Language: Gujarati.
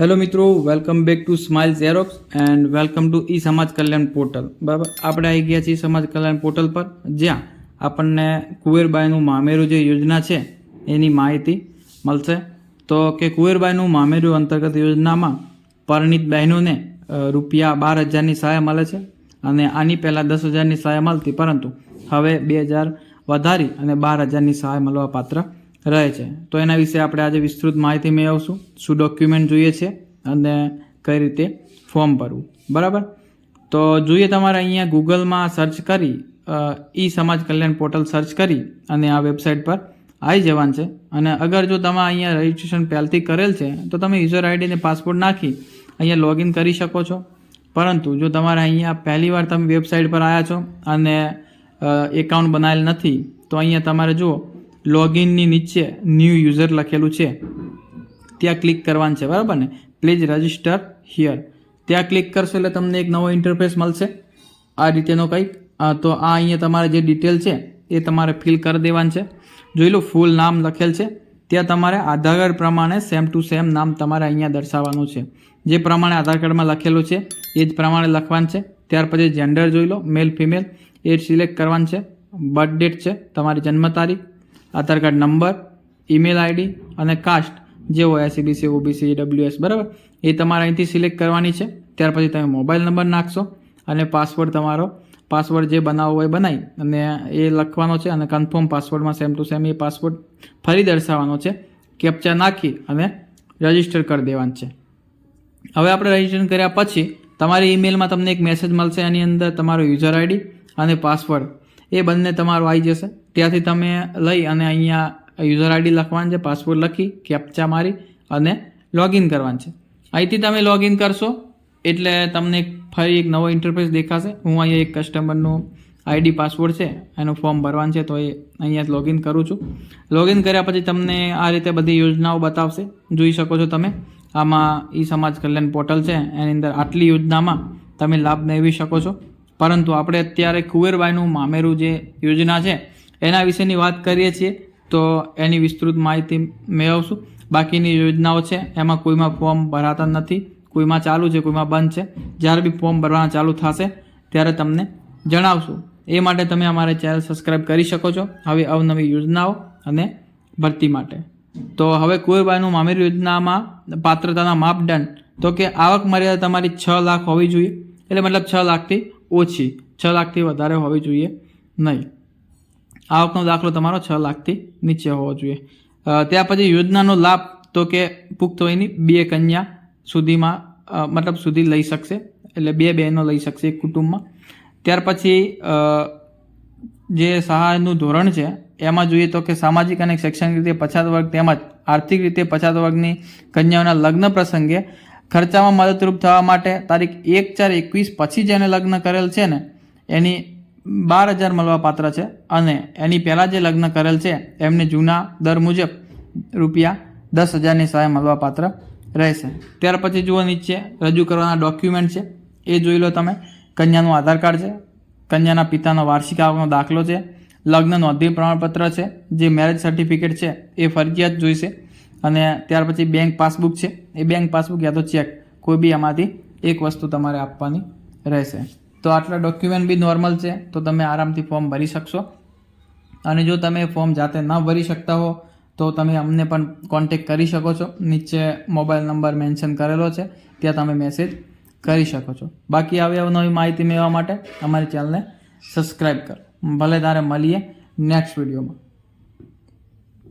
હેલો મિત્રો welcome back to smile xerox and welcome to e Samaj Kalyan portal બરાબર? આપણે આવી ગયા છીએ સમાજ કલ્યાણ પોર્ટલ પર. જ્યાં આપણને કુવેરબાઈનું મામેરું જે યોજના છે, એની માહિતી મળશે. તો કે કુવેરબાઈનું મામેરું અંતર્ગત યોજનામાં પરણિત બહેનોને રૂપિયા બાર હજારની સહાય મળે છે અને આની પહેલાં દસ હજારની સહાય મળતી, પરંતુ હવે બે હજાર વધારી અને બાર હજારની સહાય મળવા પાત્ર રહે છે. તો એના વિશે આપણે આજે વિસ્તૃત માહિતી મેળવશું. શું ડોક્યુમેન્ટ જોઈએ છે અને કઈ રીતે ફોર્મ ભરવું. બરાબર? તો જોઈએ તમારે અહીંયા ગૂગલમાં સર્ચ કરી ઈ સમાજ કલ્યાણ પોર્ટલ સર્ચ કરી અને આ વેબસાઇટ પર આવી જવાનું છે. અને અગર જો તમે અહીંયા રજિસ્ટ્રેશન પહેલથી કરેલ છે, તો તમે યુઝર આઈડી અને પાસપોર્ટ નાખી અહીંયા લોગિન કરી શકો છો. પરંતુ જો તમારે અહીંયા પહેલીવાર તમે વેબસાઇટ પર આવ્યા છો અને એકાઉન્ટ બનાવેલ નથી, તો અહીંયા તમારે જુઓ લોગિનની નીચે ન્યૂ યુઝર લખેલું છે. ત્યાં ક્લિક કરવાનું છે, બરાબર ને? પ્લીઝ રજિસ્ટર હિયર ત્યાં ક્લિક કરશો એટલે તમને એક નવો ઇન્ટરફેસ મળશે. આ રીતેનો કંઈક. તો આ અહીંયા તમારે જે ડિટેલ છે, એ તમારે ફિલ કરી દેવાનું છે. જોઈ લો ફૂલ નામ લખેલ છે. ત્યાં તમારે આધાર કાર્ડ પ્રમાણે સેમ ટુ સેમ નામ તમારે અહીંયા દર્શાવવાનું છે. જે પ્રમાણે આધાર કાર્ડમાં લખેલું છે, એ જ પ્રમાણે લખવાનું છે. ત્યાર પછી જેન્ડર જોઈ લો મેલ ફિમેલ એ સિલેક્ટ કરવાનું છે. બર્થ ડેટ છે, તમારી જન્મ તારીખ Aadhaar card number email ID અને કાસ્ટ જે હોય એસીબીસી ઓબીસી ડબલ્યુએસ બરાબર? એ તમારે અહીંથી સિલેક્ટ કરવાની છે. ત્યાર પછી તમે મોબાઈલ નંબર નાખશો અને પાસવર્ડ તમારો પાસવર્ડ જે બનાવવો હોય બનાવી અને એ લખવાનો છે અને કન્ફર્મ પાસવર્ડમાં સેમ ટુ સેમ એ પાસવર્ડ ફરી દર્શાવવાનો છે. કેપ્ચા નાખી અને રજિસ્ટર કરી દેવાનું છે. હવે આપણે રજિસ્ટર કર્યા પછી તમારી ઈમેલમાં તમને એક મેસેજ મળશે. એની અંદર તમારો યુઝર આઈડી અને પાસવર્ડ એ બંને તમારો આવી જશે. ત્યાંથી તમે લઈ અને અહીંયા યુઝર આઈડી લખવાનું છે પાસવર્ડ લખી કેપ્ચા મારી અને લોગિન કરવાનું છે. અહીંથી તમે લોગિન કરશો, એટલે તમને ફરી એક નવો ઇન્ટરફેસ દેખાશે. હું અહીંયા એક કસ્ટમરનું આઈડી પાસવર્ડ છે, એનું ફોર્મ ભરવાનું છે, તો એ અહીંયા લોગિન કરું છું. લોગિન કર્યા પછી તમને આ રીતે બધી યોજનાઓ બતાવશે. જોઈ શકો છો તમે, આમાં ઈ સમાજ કલ્યાણ પોર્ટલ છે, એની અંદર આટલી યોજનામાં તમે લાભ મેળવી શકો છો. પરંતુ આપણે અત્યારે કુવેરબાઈનું મામેરું જે યોજના છે એના વિશેની વાત કરીએ છીએ, તો એની વિસ્તૃત માહિતી મેળવશું. બાકીની યોજનાઓ છે, એમાં કોઈમાં ફોર્મ ભરાતા નથી, કોઈમાં ચાલુ છે, કોઈમાં બંધ છે. જ્યારે બી ફોર્મ ભરવાના ચાલુ થશે, ત્યારે તમને જણાવશું. એ માટે તમે અમારે ચેનલ સબસ્ક્રાઈબ કરી શકો છો. હવે અવનવી યોજનાઓ અને ભરતી માટે. તો હવે કુવેરબાઈનું મામેર યોજનામાં પાત્રતાના માપદંડ, તો કે આવક મર્યાદા તમારી છ લાખ હોવી જોઈએ. એટલે મતલબ છ લાખથી ઓછી, છ લાખથી વધારે હોવી જોઈએ નહીં. આવકનો દાખલો તમારો છ લાખથી નીચે હોવો જોઈએ. ત્યાર પછી યોજનાનો લાભ તો કે પુખ્ત વયની બે કન્યા સુધીમાં મતલબ સુધી લઈ શકશે. એટલે બે બહેનો લઈ શકશે કુટુંબમાં. ત્યાર પછી જે સહાયનું ધોરણ છે, એમાં જોઈએ તો કે સામાજિક અને શૈક્ષણિક રીતે પછાત વર્ગ તેમજ આર્થિક રીતે પછાત વર્ગની કન્યાઓના લગ્ન પ્રસંગે ખર્ચામાં મદદરૂપ થવા માટે તારીખ એક ચાર એકવીસ પછી જેને લગ્ન કરેલ છે ને, એની બાર હજાર મળવા પાત્ર છે અને એની પહેલાં જે લગ્ન કરેલ છે, એમને જૂના દર મુજબ રૂપિયા દસ હજારની સહાય મળવા પાત્ર રહેશે. ત્યાર પછી જુઓ નીચે, રજૂ કરવાના ડોક્યુમેન્ટ છે. એ જોઈ લો તમે. કન્યાનું આધાર કાર્ડ છે. કન્યાના પિતાનો વાર્ષિક આવકનો દાખલો છે. લગ્ન નોંધણી પ્રમાણપત્ર છે. જે મેરેજ સર્ટિફિકેટ છે, એ ફરજિયાત જોઈશે. અને ત્યાર પછી બેંક પાસબુક છે. એ બેંક પાસબુક યા તો ચેક કોઈ બી આમાંથી એક વસ્તુ તમારે આપવાની રહેશે. તો આટલા ડોક્યુમેન્ટ બી નોર્મલ છે, તો તમે આરામથી ફોર્મ ભરી શકશો. અને જો તમે ફોર્મ જાતે ન ભરી શકતા હો, તો તમે અમને પણ કોન્ટેક કરી શકો છો. નીચે મોબાઈલ નંબર મેન્શન કરેલો છે, ત્યાં તમે મેસેજ કરી શકો છો. બાકી આવી નવી માહિતી મેળવવા માટે અમારી ચેનલને સબસ્ક્રાઈબ કરો. ભલે તારે મળીએ નેક્સ્ટ વિડીયોમાં